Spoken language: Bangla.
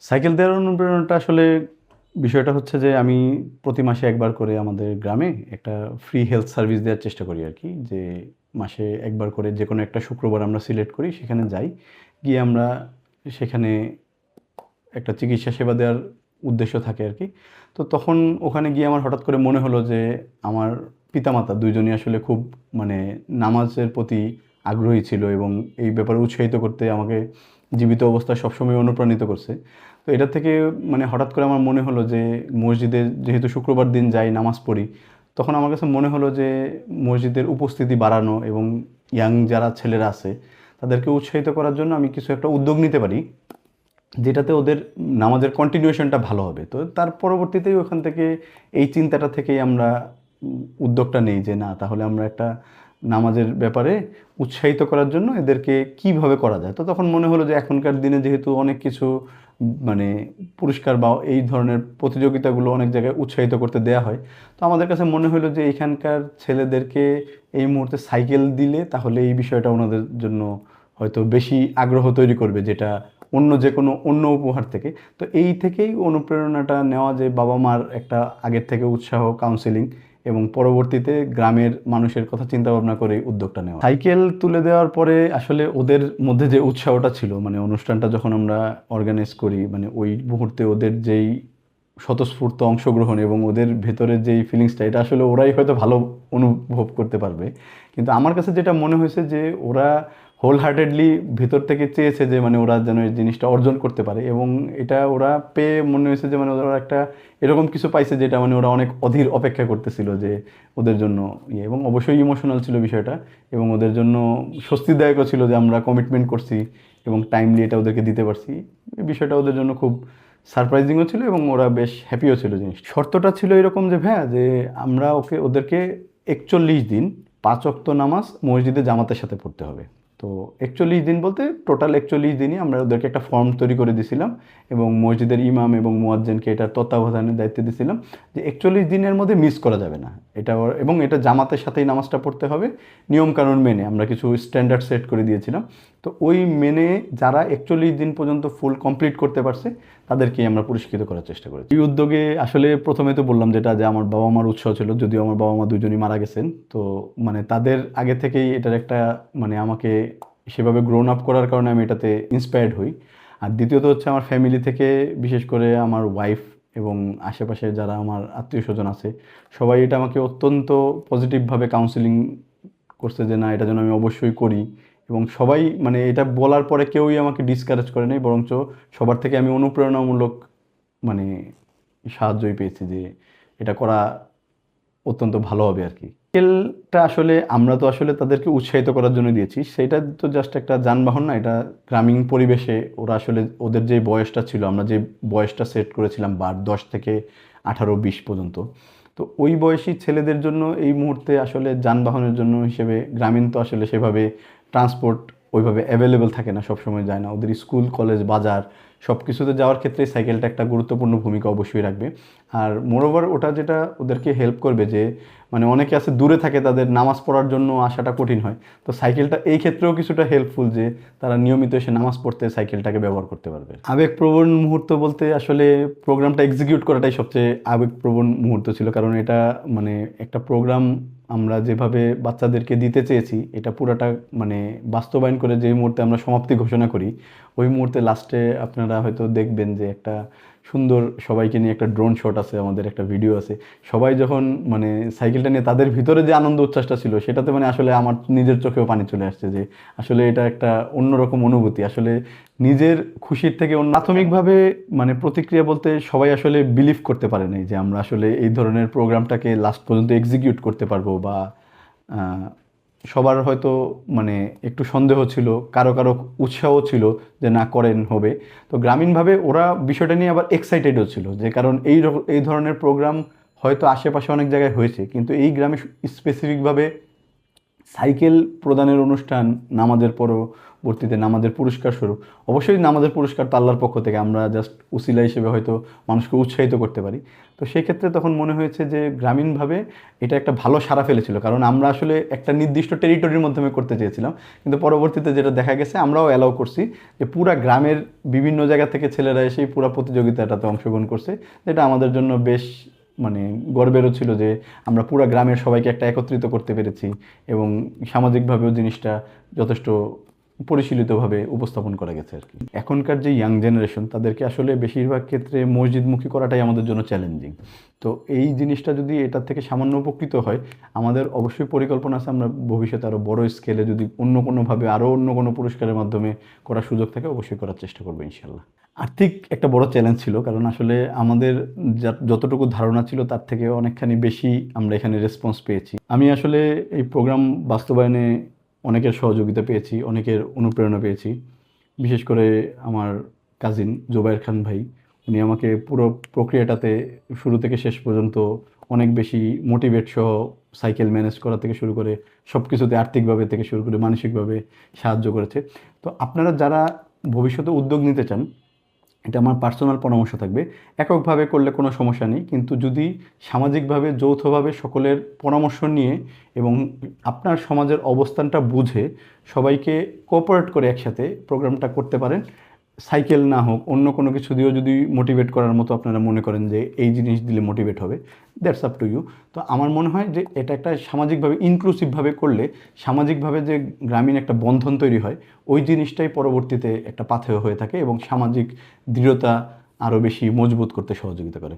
সাইকেল দেওয়ার অনুপ্রেরণাটা আসলে বিষয়টা হচ্ছে যে আমি প্রতি মাসে একবার করে আমাদের গ্রামে একটা ফ্রি হেলথ সার্ভিস দেওয়ার চেষ্টা করি আর কি। যে মাসে একবার করে যে কোনো একটা শুক্রবার আমরা সিলেক্ট করি, সেখানে যাই। গিয়ে আমরা সেখানে একটা চিকিৎসা সেবা দেওয়ার উদ্দেশ্য থাকে আর কি। তো তখন ওখানে গিয়ে আমার হঠাৎ করে মনে হলো যে আমার পিতামাতা দুইজনই আসলে খুব মানে নামাজের প্রতি আগ্রহী ছিল এবং এই ব্যাপারে উৎসাহিত করতে আমাকে জীবিত অবস্থায় সবসময় অনুপ্রাণিত করছে। তো এটা থেকে মানে হঠাৎ করে আমার মনে হলো যে, মসজিদে যেহেতু শুক্রবার দিন যাই, নামাজ পড়ি, তখন আমার কাছে মনে হলো যে, মসজিদের উপস্থিতি বাড়ানো এবং ইয়াং যারা ছেলেরা আছে, তাদেরকে উৎসাহিত করার জন্য আমি কিছু একটা উদ্যোগ নিতে পারি, যেটাতে ওদের নামাজের কন্টিনিউশনটা ভালো হবে। তো তার পরবর্তীতেই ওখান থেকে এই চিন্তাটা থেকেই আমরা উদ্যোগটা নেই যে, না, তাহলে আমরা একটা নামাজের ব্যাপারে উৎসাহিত করার জন্য এদেরকে কীভাবে করা যায়? তো তখন মনে হলো যে এখনকার দিনে যেহেতু অনেক কিছু মানে পুরস্কার বা এই ধরনের প্রতিযোগিতাগুলো অনেক জায়গায় উৎসাহিত করতে দেয়া হয়। তো আমাদের কাছে মনে হলো যে এখানকার ছেলেদেরকে এই মুহূর্তে সাইকেল দিলে তাহলে এই বিষয়টা ওনাদের জন্য হয়তো বেশি আগ্রহ তৈরি করবে যেটা অন্য যে কোনো অন্য উপহার থেকে। তো এই থেকেই অনুপ্রেরণাটা নেওয়া যে বাবা মার একটা আগের থেকে উৎসাহ কাউন্সেলিং এবং পরবর্তীতে গ্রামের মানুষের কথা চিন্তা ভাবনা করে উদ্যোগটা নেওয়া। সাইকেল তুলে দেওয়ার পরে আসলে ওদের মধ্যে যে উৎসাহটা ছিল মানে অনুষ্ঠানটা যখন আমরা অর্গানাইজ করি মানে ওই মুহূর্তে ওদের যেই স্বতঃস্ফূর্ত অংশগ্রহণ এবং ওদের ভেতরের যেই ফিলিংসটা এটা আসলে ওরাই হয়তো ভালো অনুভব করতে পারবে। কিন্তু আমার কাছে যেটা মনে হয়েছে যে ওরা হোল হার্টেডলি ভেতর থেকে চেয়েছে যে মানে ওরা যেন এই জিনিসটা অর্জন করতে পারে এবং এটা ওরা পেয়ে মনে হয়েছে যে মানে ওরা একটা এরকম কিছু পাইছে যেটা মানে ওরা অনেক অধীর অপেক্ষা করতেছিল যে ওদের জন্য ইয়ে এবং অবশ্যই ইমোশনাল ছিল বিষয়টা এবং ওদের জন্য স্বস্তিদায়কও ছিল যে আমরা কমিটমেন্ট করছি এবং টাইমলি এটা ওদেরকে দিতে পারছি। এই বিষয়টা ওদের জন্য খুব সারপ্রাইজিংও ছিল এবং ওরা বেশ হ্যাপিও ছিল জিনিস শর্তটা ছিল এরকম যে ভ্যা যে আমরা ওকে, ওদেরকে একচল্লিশ দিন পাঁচ অক্ত নামাজ মসজিদে জামাতের সাথে পড়তে হবে। তো একচল্লিশ দিন বলতে টোটাল একচল্লিশ দিনই আমরা ওদেরকে একটা ফর্ম তৈরি করে দিয়েছিলাম এবং মসজিদের ইমাম এবং মোয়াজ্জেনকে এটা তত্ত্বাবধানের দায়িত্ব দিয়েছিলাম যে একচল্লিশ দিনের মধ্যে মিস করা যাবে না। এটা এবং এটা জামাতের সাথেই নামাজটা পড়তে হবে। নিয়মকানুন মেনে আমরা কিছু স্ট্যান্ডার্ড সেট করে দিয়েছিলাম। তো ওই মেনে যারা একচল্লিশ দিন পর্যন্ত ফুল কমপ্লিট করতে পারছে, তাদেরকেই আমরা পুরস্কৃত করার চেষ্টা করেছি। এই উদ্যোগে আসলে প্রথমে তো বললাম যেটা, যে আমার বাবা মার উৎসাহ ছিল, যদিও আমার বাবা মা দুজনই মারা গেছেন, তো মানে তাদের আগে থেকেই এটার একটা মানে আমাকে সেভাবে গ্রোন আপ করার কারণে আমি এটাতে ইন্সপায়ার্ড হই। আর দ্বিতীয়ত হচ্ছে আমার ফ্যামিলি থেকে, বিশেষ করে আমার ওয়াইফ এবং আশেপাশে যারা আমার আত্মীয় স্বজন আছে, সবাই এটা আমাকে অত্যন্ত পজিটিভভাবে কাউন্সিলিং করছে যে না, এটা যেন আমি অবশ্যই করি। এবং সবাই মানে এটা বলার পরে কেউই আমাকে ডিসকারেজ করে নাই, বরঞ্চ সবার থেকে আমি অনুপ্রেরণামূলক মানে সাহায্যই পেয়েছি যে এটা করা অত্যন্ত ভালো হবে আর কি। স্কেলটা আসলে আমরা তো আসলে তাদেরকে উৎসাহিত করার জন্য দিয়েছি, সেটা তো জাস্ট একটা যানবাহন না, এটা গ্রামীণ পরিবেশে ওরা আসলে ওদের যে বয়সটা ছিল, আমরা যে বয়সটা সেট করেছিলাম বার দশ থেকে আঠারো, বিশ পর্যন্ত তো ওই বয়সী ছেলেদের জন্য এই মুহূর্তে আসলে যানবাহনের জন্য হিসেবে গ্রামীণ তো আসলে সেভাবে ট্রান্সপোর্ট ওইভাবে অ্যাভেলেবেল থাকে না, সবসময় যায় না। ওদের স্কুল কলেজ বাজার সব কিছুতে যাওয়ার ক্ষেত্রে সাইকেলটা একটা গুরুত্বপূর্ণ ভূমিকা অবশ্যই রাখবে। আর মোরওভার ওটা যেটা ওদেরকে হেল্প করবে যে মানে অনেকে আছে দূরে থাকে, তাদের নামাজ পড়ার জন্য আসাটা কঠিন হয়। তো সাইকেলটা এই ক্ষেত্রেও কিছুটা হেল্পফুল যে, তারা নিয়মিত এসে নামাজ পড়তে সাইকেলটাকে ব্যবহার করতে পারবে। আবেগপ্রবণ মুহূর্ত বলতে আসলে প্রোগ্রামটা এক্সিকিউট করাটাই সবচেয়ে আবেগপ্রবণ মুহূর্ত ছিল। কারণ এটা মানে একটা প্রোগ্রাম আমরা যেভাবে বাচ্চাদেরকে দিতে চেয়েছি, এটা পুরাটা মানে বাস্তবায়ন করে যে মুহূর্তে আমরা সমাপ্তি ঘোষণা করি, ওই মুহূর্তে লাস্টে আপনারা হয়তো দেখবেন যে একটা সুন্দর সবাইকে নিয়ে একটা ড্রোন শট আছে, আমাদের একটা ভিডিও আছে। সবাই যখন মানে সাইকেলটা নিয়ে তাদের ভিতরে যে আনন্দ উচ্ছ্বাসটা ছিল, সেটাতে মানে আসলে আমার নিজের চোখেও পানি চলে আসছে যে আসলে এটা একটা অন্যরকম অনুভূতি। আসলে নিজের খুশির থেকে প্রাথমিকভাবে মানে প্রতিক্রিয়া বলতে সবাই আসলে বিলিভ করতে পারে নাই যে আমরা আসলে এই ধরনের প্রোগ্রামটাকে লাস্ট পর্যন্ত এক্সিকিউট করতে পারব বা সবার হয়তো মানে একটু সন্দেহ ছিল, কারও কারও উৎসাহ ছিল যে না, করেন, হবে। তো গ্রামীণভাবে ওরা বিষয়টা নিয়ে আবার এক্সাইটেডও ছিল যে কারণ এই এই ধরনের প্রোগ্রাম হয়তো আশেপাশে অনেক জায়গায় হয়েছে, কিন্তু এই গ্রামে স্পেসিফিকভাবে সাইকেল প্রদানের অনুষ্ঠান নামাজের পরও পরবর্তীতে নামাজের পুরস্কার স্বরূপ। অবশ্যই নামাজের পুরস্কার তো আল্লাহর পক্ষ থেকে আমরা জাস্ট উসিলা হিসেবে হয়তো মানুষকে উৎসাহিত করতে পারি। তো সেই ক্ষেত্রে তখন মনে হয়েছে যে গ্রামীণভাবে এটা একটা ভালো সারা ফেলেছিল। কারণ আমরা আসলে একটা নির্দিষ্ট টেরিটরির মাধ্যমে করতে চেয়েছিলাম। কিন্তু পরবর্তীতে যেটা দেখা গেছে, আমরাও অ্যালাউ করছি যে পুরা গ্রামের বিভিন্ন জায়গা থেকে ছেলেরা এসেই পুরা প্রতিযোগিতাটাতে অংশগ্রহণ করছে। যেটা আমাদের জন্য বেশ মানে গর্বেরও ছিল যে আমরা পুরা গ্রামের সবাইকে একটা একত্রিত করতে পেরেছি এবং সামাজিকভাবেও জিনিসটা যথেষ্ট পরিশীলিতভাবে উপস্থাপন করা গেছে আর কি। এখনকার যে ইয়াং জেনারেশন তাদেরকে আসলে বেশিরভাগ ক্ষেত্রে মসজিদমুখী করাটাই আমাদের জন্য চ্যালেঞ্জিং তো এই জিনিসটা যদি এটার থেকে সামান্য উপকৃত হয়, আমাদের অবশ্যই পরিকল্পনা আছে আমরা ভবিষ্যতে আরও বড় স্কেলে যদি অন্য কোনোভাবে আরও অন্য কোনো পুরস্কারের মাধ্যমে করার সুযোগ থাকে, অবশ্যই করার চেষ্টা করব ইনশাল্লাহ আর্থিক একটা বড় চ্যালেঞ্জ ছিল, কারণ আসলে আমাদের যতটুকু ধারণা ছিল তার থেকে অনেকখানি বেশি আমরা এখানে রেসপন্স পেয়েছি। আমি আসলে এই প্রোগ্রাম বাস্তবায়নে অনেকের সহযোগিতা পেয়েছি, অনেকের অনুপ্রেরণা পেয়েছি। বিশেষ করে আমার কাজিন জোবায়ের খান ভাই, উনি আমাকে পুরো প্রক্রিয়াটাতে শুরু থেকে শেষ পর্যন্ত অনেক বেশি মোটিভেট সহ সাইকেল ম্যানেজ করা থেকে শুরু করে সব কিছুতে আর্থিকভাবে থেকে শুরু করে মানসিকভাবে সাহায্য করেছে। তো আপনারা যারা ভবিষ্যতে উদ্যোগ নিতে চান এটা আমার পার্সোনাল পরামর্শ থাকবে। এককভাবে করলে কোনো সমস্যা নেই, কিন্তু যদি সামাজিকভাবে, যৌথভাবে সকলের পরামর্শ নিয়ে এবং আপনার সমাজের অবস্থানটা বুঝে সবাইকে কোঅপারেট করে একসাথে প্রোগ্রামটা করতে পারেন। সাইকেল না হোক, অন্য কোনো কিছু দিয়েও যদি মোটিভেট করার মতো আপনারা মনে করেন যে এই জিনিস দিলে মোটিভেট হবে দ্যাটস আপ টু ইউ তো আমার মনে হয় যে এটা একটা সামাজিকভাবে ইনক্লুসিভভাবে করলে, সামাজিকভাবে যে গ্রামীণ একটা বন্ধন তৈরি হয়, ওই জিনিসটাই পরবর্তীতে একটা পাথেয় হয়ে থাকে এবং সামাজিক দৃঢ়তা আরও বেশি মজবুত করতে সহযোগিতা করে।